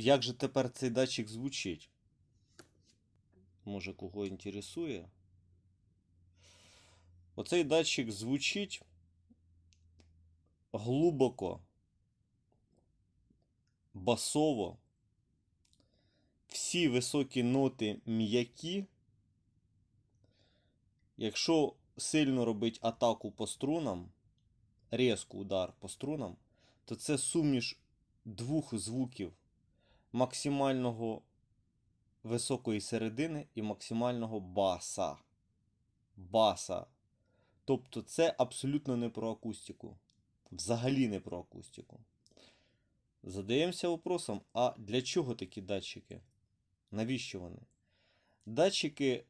як же тепер цей датчик звучить? Може, кого інтересує? Оцей датчик звучить глибоко, басово. Всі високі ноти м'які. Якщо сильно робить атаку по струнам, різку удар по струнам, то це суміш двох звуків максимального високої середини і максимального баса. Баса. Тобто це абсолютно не про акустику. Взагалі не про акустику. Задаємося вопросом, а для чого такі датчики? Навіщо вони? Датчики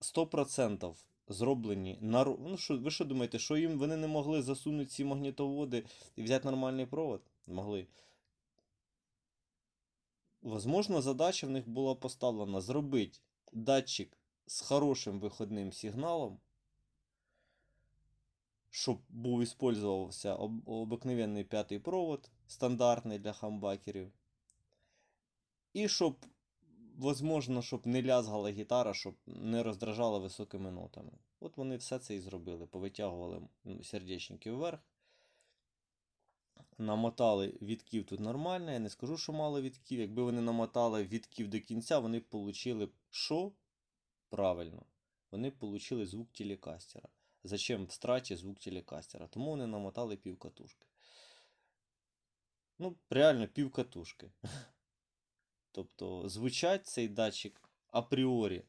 100% зроблені на ну, що, ви що думаєте, що їм вони не могли засунути ці магнітоводи і взяти нормальний провод? Могли. Возможно, задача в них була поставлена зробити датчик з хорошим виходним сигналом, щоб був використовувався обикновенний п'ятий провод, стандартний для хамбакерів. І щоб, возможно, щоб не лязгала гітара, щоб не роздражала високими нотами. От вони все це і зробили. Повитягували сердечники вверх. Намотали відків тут нормально. Я не скажу, що мало відків. Якби вони намотали відків до кінця, вони б получили що? Правильно. Вони б получили звук телекастера. Зачем в страті звук телекастера? Тому вони намотали пів катушки. Ну, реально пів катушки. Тобто звучать цей датчик апріорі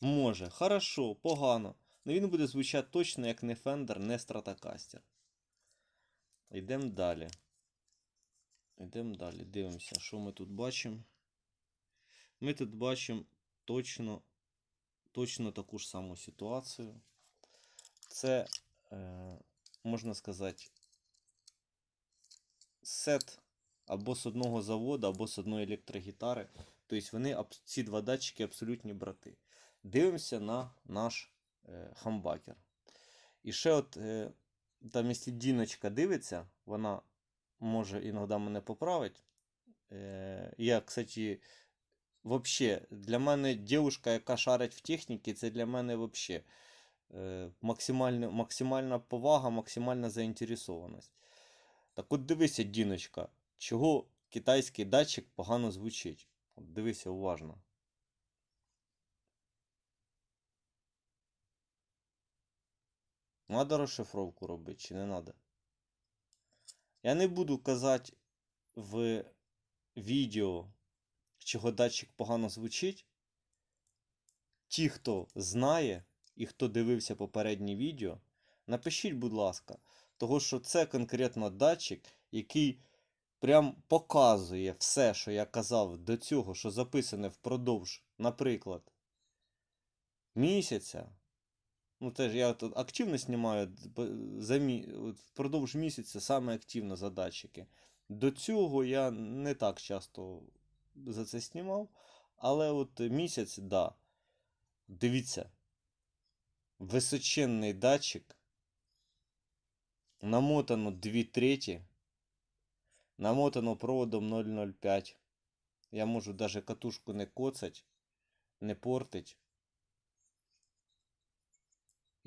може хорошо, погано. Але він буде звучати точно як не Fender, не Stratocaster. Йдемо далі. Йдемо далі. Дивимося, що ми тут бачимо. Ми тут бачимо точно, точно таку ж саму ситуацію. Це, е, можна сказати, сет або з одного заводу, або з одної електрогітари. Тобто вони, ці два датчики абсолютні брати. Дивимося на наш е, хамбакер. І ще от, е, там, якщо Діночка дивиться, вона може іноді мене поправить. Е, я, кстати, вообще, для мене дівчинка, яка шарить в техніці, це для мене вообще е, максимальна, максимальна повага, максимальна заінтересованість. Так от дивися, Діночка, чого китайський датчик погано звучить. От дивися уважно. Надо розшифровку робити чи не надо? Я не буду казати в відео, чого датчик погано звучить. Ті, хто знає і хто дивився попереднє відео, напишіть, будь ласка, того що це конкретно датчик, який прям показує все, що я казав до цього, що записане впродовж, наприклад, місяця. Ну, теж я тут активно знімаю за мі... впродовж місяця саме активно за датчики. До цього я не так часто за це знімав, але от місяць, да. Дивіться, височенний датчик, намотано 2 треті, намотано проводом 0,05. Я можу даже катушку не коцать, не портить.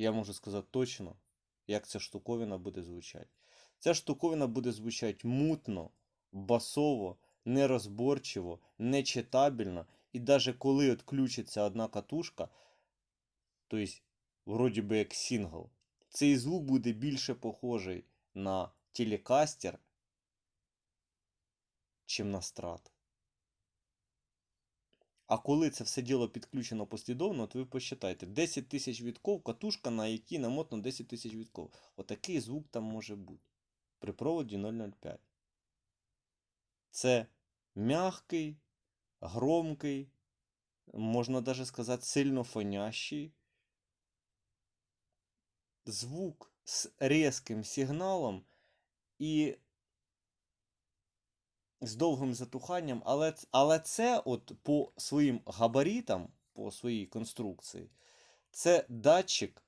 Я можу сказати точно, як ця штуковина буде звучати. Ця штуковина буде звучати мутно, басово, нерозборчиво, нечитабельно. І навіть коли відключиться одна катушка, тобто, вроді би як сингл, цей звук буде більше похожий на телекастер, чим на страт. А коли це все діло підключено послідовно, то ви посчитайте 10 тисяч вітков, катушка, на якій намотано 10 тисяч вітков. Отакий звук там може бути. При проводі 0,05. Це м'який, громкий, можна навіть сказати, сильно фонящий звук з різким сигналом і з довгим затуханням, але але це от по своїм габаритам, по своїй конструкції, це датчик,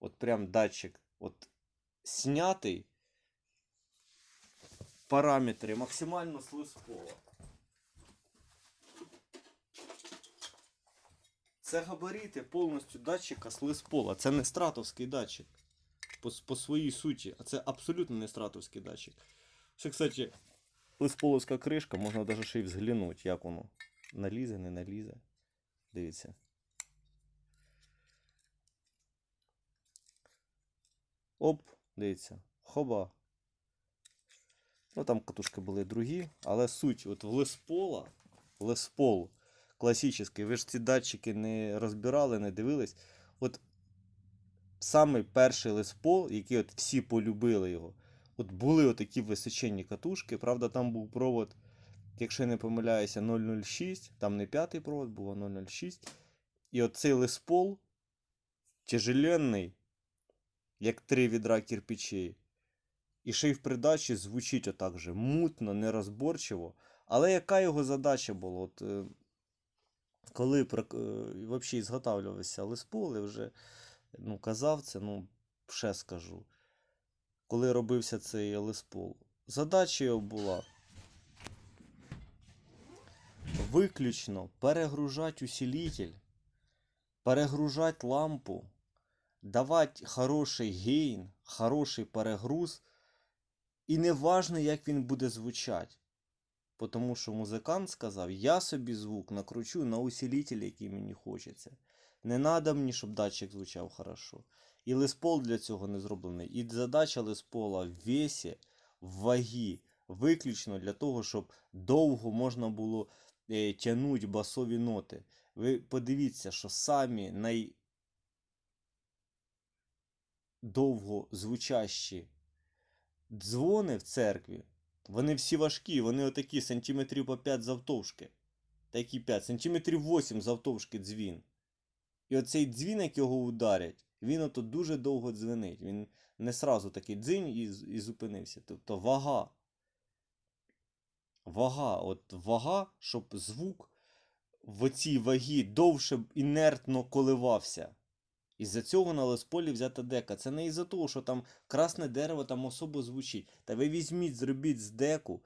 от прям датчик, от снятий параметри максимально слизького. Це габарити повністю датчика слизпола. Це не стратовський датчик. По, по своїй суті, а це абсолютно не стратовський датчик. Це, кстати, лисполовська кришка, можна навіть ще й взглянути, як воно. Налізе, не налізе. Дивіться. Оп, дивіться. Хоба. Ну там катушки були другі, але суть, от в Леспола, Леспол класичний, ви ж ці датчики не розбирали, не дивились. От самий перший Леспол, який от всі полюбили його, от були отакі височенні катушки. Правда, там був провод, якщо я не помиляюся, 006, там не п'ятий провод, був 006. І оцей Леспол тяжеленний, як три відра кирпичей. І ще й в придачі звучить отак же мутно, нерозборчиво. Але яка його задача була? От, е, коли прок- е, взагалі зготавлювався Леспол, я вже ну, казав це, ну, ще скажу. Коли робився цей Леспол, задача його була виключно перегружати усилитель, перегружати лампу, давати хороший гейн, хороший перегруз. І не важно, як він буде звучати. Тому що музикант сказав, я собі звук накручу на усилитель, який мені хочеться. Не треба мені, щоб датчик звучав хорошо. І леспол для цього не зроблений. І задача леспола в весі, в вагі, виключно для того, щоб довго можна було е, тягнути басові ноти. Ви подивіться, що самі най... довго звучащі дзвони в церкві, вони всі важкі, вони отакі сантиметрів по 5 завтовшки. Такі 5, сантиметрів 8 завтовшки дзвін. І оцей дзвін, як його ударять, він ото дуже довго дзвенить. Він не сразу такий дзинь і, і зупинився. Тобто вага. Вага, от вага, щоб звук в оцій вагі довше інертно коливався. Із-за цього на Лесполі взята дека. Це не із-за того, що там красне дерево там особо звучить. Та ви візьміть, зробіть з деку,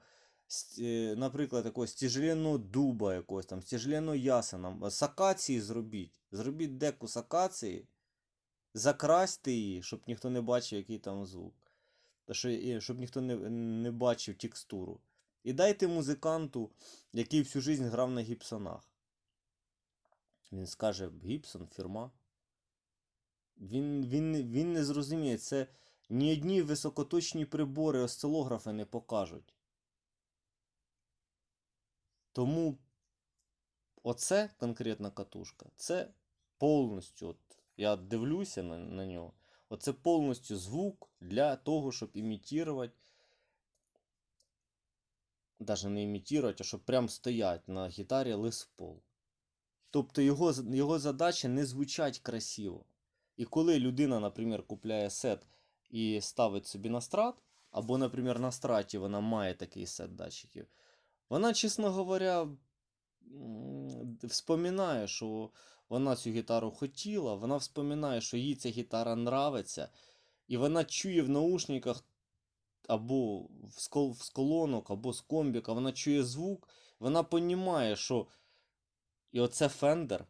е, наприклад, якогось стіжленого дуба, якогось там, стіжленого ясена, з акації зробіть. Зробіть деку з закрасьте її, щоб ніхто не бачив, який там звук. Що, щоб ніхто не, не бачив текстуру. І дайте музиканту, який всю жизнь грав на гіпсонах. Він скаже: Гіпсон, фірма. Він, він, він не зрозуміє, це ні одні високоточні прибори, осцилографи не покажуть. Тому оце конкретна катушка, це повністю, я дивлюся на, на нього, оце повністю звук для того, щоб імітувати, навіть не імітувати, а щоб прям стоять на гітарі Лес Пол. Тобто його, його задача не звучать красиво. І коли людина, наприклад, купляє сет і ставить собі на страт, або, наприклад, на страті вона має такий сет датчиків, вона, чесно говоря, вспоминає, що вона цю гітару хотіла, вона вспоминає, що їй ця гітара нравиться, і вона чує в наушниках або в колонок, або з комбіка, вона чує звук, вона розуміє, що і оце фендер.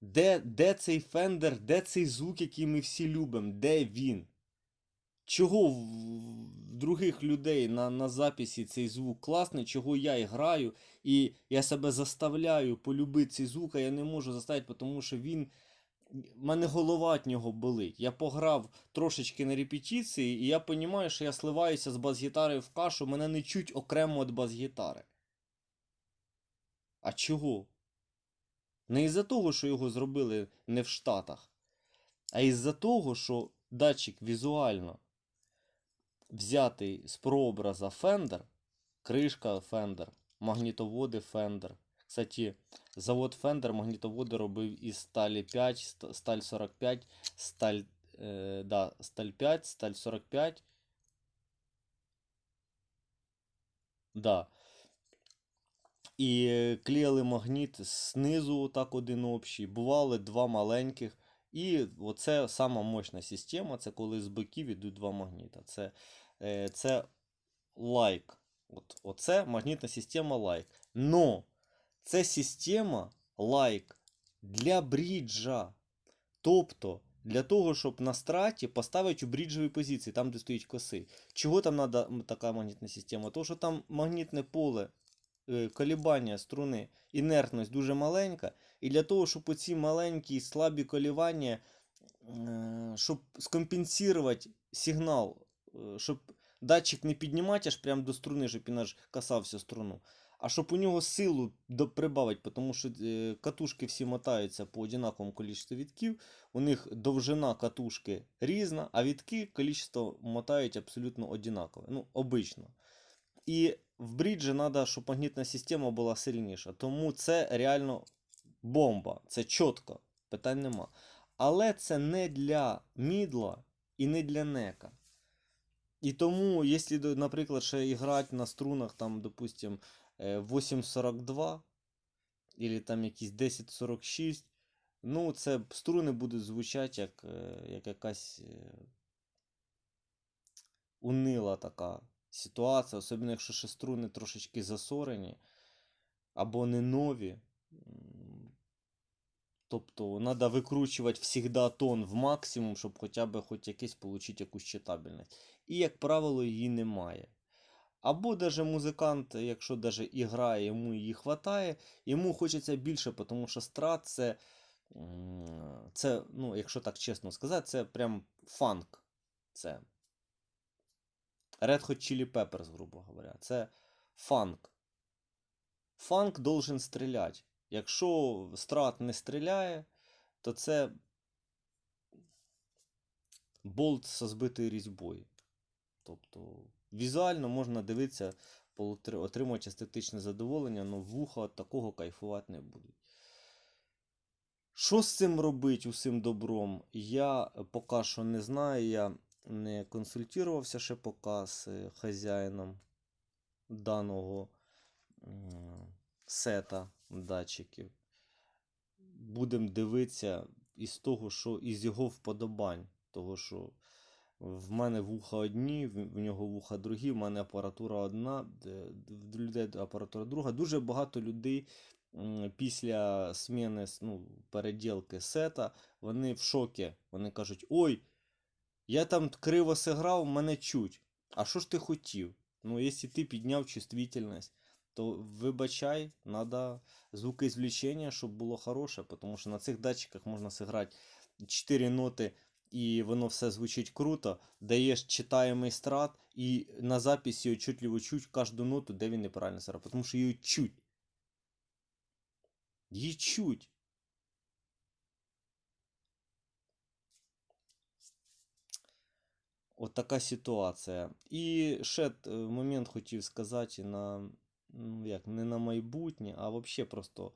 Де, де цей фендер, де цей звук, який ми всі любимо? Де він? Чого в, других людей на, на записі цей звук класний, чого я і граю, і я себе заставляю полюбити цей звук, а я не можу заставити, тому що він. в мене голова від нього болить. Я пограв трошечки на репетиції, і я розумію, що я сливаюся з бас-гітарою в кашу, мене не чуть окремо від бас-гітари. А чого? Не із-за того, що його зробили не в Штатах, а із-за того, що датчик візуально взятий з прообраза Fender, кришка Fender, магнітоводи Fender. Кстати, завод Fender магнітоводи робив із сталі 5, сталь 45, сталь, е, да, сталь 5, сталь 45. Да. І клеїли магніт знизу так один общий, бували два маленьких. І оце сама мощна система, це коли з боків йдуть два магніта. Це, е, це лайк. От, оце магнітна система лайк. Но це система лайк для бріджа. Тобто, для того, щоб на страті поставити у бріджові позиції, там, де стоїть коси. Чого там треба така магнітна система? Тому що там магнітне поле, е, колебання струни, інертність дуже маленька. І для того, щоб оці маленькі слабі колебання, е, щоб скомпенсувати сигнал, е, щоб датчик не піднімати аж прямо до струни, щоб він аж касався струну. А щоб у нього силу прибавити, тому що е, катушки всі мотаються по однаковому кількості вітків, у них довжина катушки різна, а вітки кількість мотають абсолютно однакове. Ну, обично. І в бріджі треба, щоб магнітна система була сильніша. Тому це реально бомба. Це чітко, питань нема. Але це не для мідла і не для нека. І тому, якщо, наприклад, ще грати на струнах, там, допустим, е, 8.42 або там якісь 10.46, ну, це струни будуть звучати як, е, як якась е, унила така ситуація, особливо якщо ще струни трошечки засорені або не нові. Тобто треба викручувати завжди тон в максимум, щоб хоча б хоч якесь отримати якусь читабельність. І, як правило, її немає. Або даже музикант, якщо даже і грає, йому її хватає, йому хочеться більше, тому що страт це, це, ну, якщо так чесно сказати, це прям фанк. Це Red Hot Chili Peppers, грубо говоря. Це фанк. Фанк должен стріляти. Якщо страт не стріляє, то це болт со збитою різьбою. Тобто візуально можна дивитися, отримувати естетичне задоволення, але вуха від такого кайфувати не будуть. Що з цим робити, усім добром, я поки що не знаю. Я не консультувався ще поки з е, хазяїном даного сета датчиків. Будемо дивитися із того, що із його вподобань. Того, що в мене вуха одні, в нього вуха другі, в мене апаратура одна, в людей апаратура друга. Дуже багато людей після зміни, ну, переділки сета, вони в шокі. Вони кажуть: ой, я там криво сиграв, мене чуть. А що ж ти хотів? Ну, якщо ти підняв чувствительність, то вибачай, треба звукоізвлечення, щоб було хороше, тому що на цих датчиках можна зіграти 4 ноти, і воно все звучить круто. Даєш читаємий страт, і на записі отчетливо чуть кожну ноту, де він неправильно сиграв, тому що її чуть. Її чуть. От така ситуація. І ще момент хотів сказати на, ну як, не на майбутнє, а взагалі просто